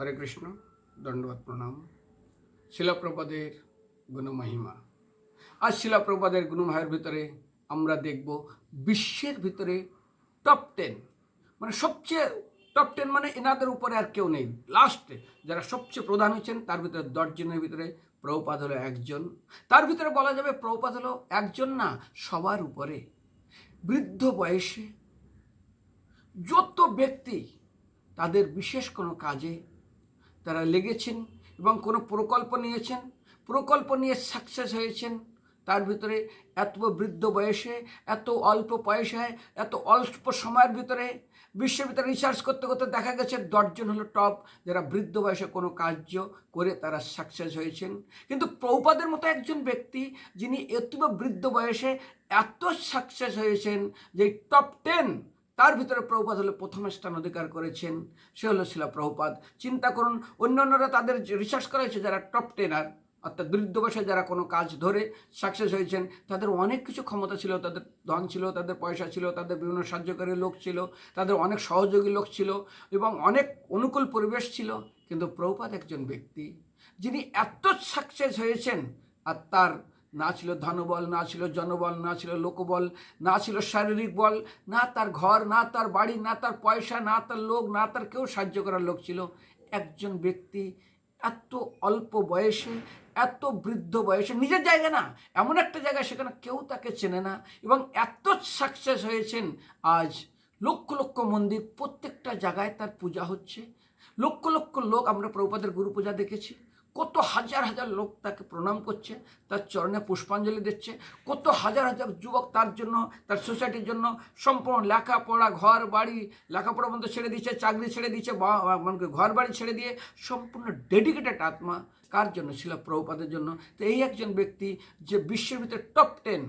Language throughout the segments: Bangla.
হরে কৃষ্ণ, দণ্ডবাদ, প্রণাম। শিলাপ্রপাদের গুণমহিমা। আজ শিলাপ্রপাদের গুণমহিমার ভিতরে আমরা দেখব বিশ্বের ভিতরে টপ টেন মানে সবচেয়ে টপ টেন মানে এনাদের উপরে আর কেউ নেই। লাস্টে যারা সবচেয়ে প্রধান হচ্ছেন তার ভিতরে দশজনের ভিতরে প্রভুপাদ হলো একজন। তার ভিতরে বলা যাবে প্রভুপাদ হলো একজন না, সবার উপরে। বৃদ্ধ বয়সে যত ব্যক্তি তাদের বিশেষ কোনো কাজে তারা লেগেছেন এবং কোনো প্রকল্প নিয়েছেন। প্রকল্প নিয়ে সাকসেস হয়েছেন। তার ভিতরে এত বৃদ্ধ বয়সে, এত অল্প পয়সায়, এত অল্প সময়ের ভিতরে বিশ্বের ভিতরে রিসার্চ করতে করতে দেখা গেছে দশজন হলো টপ যারা বৃদ্ধ বয়সে কোনো কার্য করে তারা সাকসেস হয়েছেন। কিন্তু প্রৌপাদের মতো একজন ব্যক্তি যিনি এতব বৃদ্ধ বয়সে এত সাকসেস হয়েছেন যে টপ টেন তার ভিতরে প্রভুপাদ হলো প্রথম স্থান অধিকার করেছেন, সে হলো শিলা প্রভুপাদ। চিন্তা করুন, অন্যান্যরা তাদের রিসার্চ করা হয়েছে যারা টপ টেনার অর্থাৎ বৃদ্ধ বয়সে যারা কোনো কাজ ধরে সাকসেস হয়েছেন, তাদের অনেক কিছু ক্ষমতা ছিল, তাদের ধন ছিল, তাদের পয়সা ছিল, তাদের বিভিন্ন সাহায্যকারী লোক ছিল, তাদের অনেক সহযোগী লোক ছিল এবং অনেক অনুকূল পরিবেশ ছিল। কিন্তু প্রভুপাদ একজন ব্যক্তি যিনি এত সাকসেস হয়েছেন আর তার না ছিল ধনবল, না ছিল জনবল, না ছিল লোকবল, না ছিল শারীরিক বল, না তার ঘর, না তার বাড়ি, না তার পয়সা, না তার লোক, না তার কেউ সাহায্য করার লোক ছিল। একজন ব্যক্তি এত অল্প বয়সে, এত বৃদ্ধ বয়সে, নিজের জায়গা না, এমন একটা জায়গা সেখানে কেউ তাকে চেনে না এবং এত সাকসেস হয়েছেন। আজ লক্ষ লক্ষ মন্দির প্রত্যেকটা জায়গায় তার পূজা হচ্ছে। লক্ষ লক্ষ লোক আমরা প্রভুপাদের গুরু পূজা দেখেছি। কত হাজার হাজার লোক তাকে প্রণাম করছে, তার চরণে পুষ্পাঞ্জলি দিচ্ছে, কত হাজার হাজার যুবক তার জন্য, তার সোসাইটির জন্য সম্পূর্ণ লেখাপড়া ঘর বাড়ি লেখাপড়া বন্ধ ছেড়ে দিচ্ছে, চাকরি ছেড়ে দিচ্ছে মানে ঘর বাড়ি ছেড়ে দিয়ে সম্পূর্ণ ডেডিকেটেড আত্মা কার জন্য? ছিল প্রভুপাদের জন্য। তো এই একজন ব্যক্তি যে বিশ্বের ভিতরে টপ টেন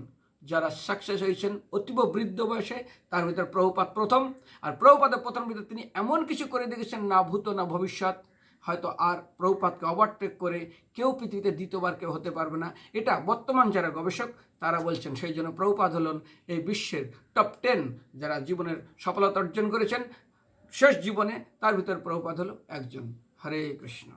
যারা সাকসেস হয়েছেন, অতীব বৃদ্ধ বয়সে, তার ভিতরে প্রভুপাত প্রথম। আর প্রভুপাদের প্রথম ভিতরে তিনি এমন কিছু করে দেখেছেন, না ভূত, না ভবিষ্যৎ। হয়তো আর প্রভুপাতকে ওভারটেক করে কেউ পৃথিবীতে দ্বিতীয়বার কেউ হতে পারবে না। এটা বর্তমান যারা গবেষক, তারা বলছেন সেই জন্য প্রভুপাত হলেন এই বিশ্বের টপ টেন যারা জীবনের সফলতা অর্জন করেছেন। শেষ জীবনে তার ভিতর প্রভুপাত হলো একজন। হরে কৃষ্ণ।